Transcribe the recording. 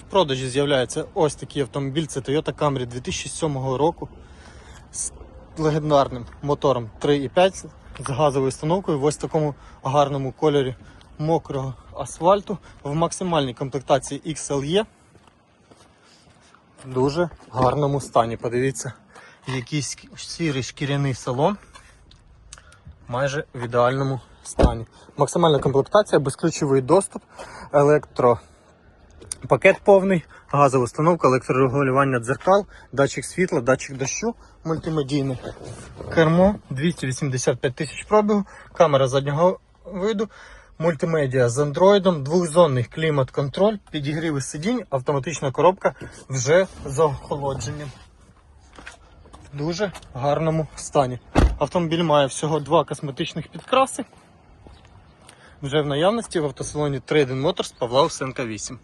В продажі з'являється ось такий автомобіль. Це Toyota Camry 2007 року з легендарним мотором 3,5 з газовою установкою в ось такому гарному кольорі мокрого асфальту в максимальній комплектації XLE. В дуже гарному стані. Подивіться, якийсь сірий шкіряний салон майже в ідеальному стані. Максимальна комплектація, безключовий доступ, електро. Пакет повний, газова установка, електрорегулювання дзеркал, датчик світла, датчик дощу, мультимедійне кермо, 285 тисяч пробігу, камера заднього виду, мультимедіа з андроїдом, двохзонний клімат-контроль, підігріви сидінь, автоматична коробка вже з охолодженням. В дуже гарному стані. Автомобіль має всього два косметичних підкраси. Вже в наявності в автосалоні Trading Motors Павла Усенка 8.